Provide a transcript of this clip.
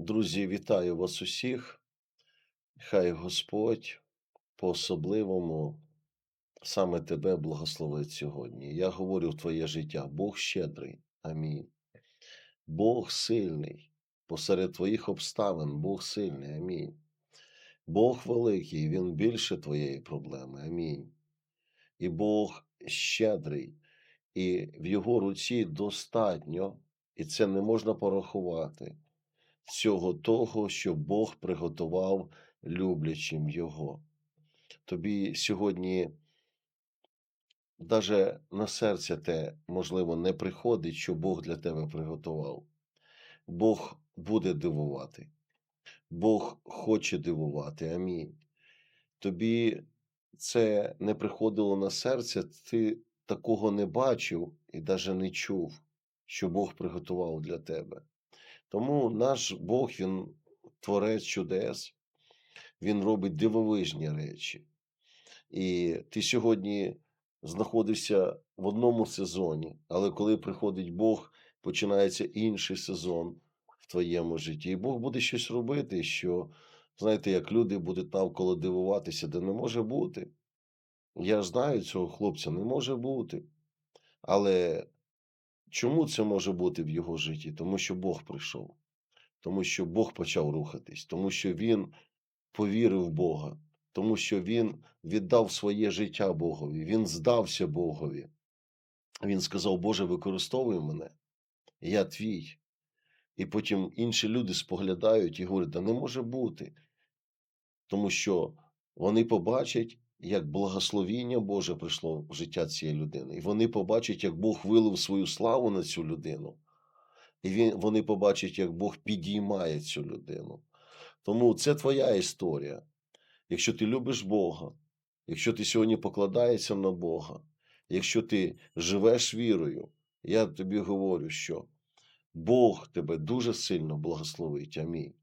Друзі, вітаю вас усіх. Хай Господь по-особливому саме тебе благословить сьогодні. Я говорю в твоє життя. Бог щедрий. Амінь. Бог сильний. Посеред твоїх обставин Бог сильний. Амінь. Бог великий, Він більше твоєї проблеми. Амінь. І Бог щедрий, і в Його руці достатньо, і це не можна порахувати всього того, що Бог приготував люблячим Його. Тобі сьогодні навіть на серце те, можливо, не приходить, що Бог для тебе приготував. Бог буде дивувати. Бог хоче дивувати. Амінь. Тобі це не приходило на серце, ти такого не бачив і навіть не чув, що Бог приготував для тебе. Тому наш Бог, Він творець чудес, Він робить дивовижні речі. І ти сьогодні знаходишся в одному сезоні, але коли приходить Бог, починається інший сезон в твоєму житті. І Бог буде щось робити, що, знаєте, як люди будуть навколо дивуватися, де не може бути. Я знаю цього хлопця, не може бути. Але чому це може бути в його житті? Тому що Бог прийшов, тому що Бог почав рухатись, тому що він повірив в Бога, тому що він віддав своє життя Богові, він здався Богові. Він сказав: Боже, використовуй мене, я твій. І потім інші люди споглядають і говорять, да не може бути. Тому що вони побачать, як благословіння Боже прийшло в життя цієї людини. І вони побачать, як Бог вилив свою славу на цю людину. І він, вони побачать, як Бог підіймає цю людину. Тому це твоя історія. Якщо ти любиш Бога, якщо ти сьогодні покладаєшся на Бога, якщо ти живеш вірою, я тобі говорю, що Бог тебе дуже сильно благословить. Амінь.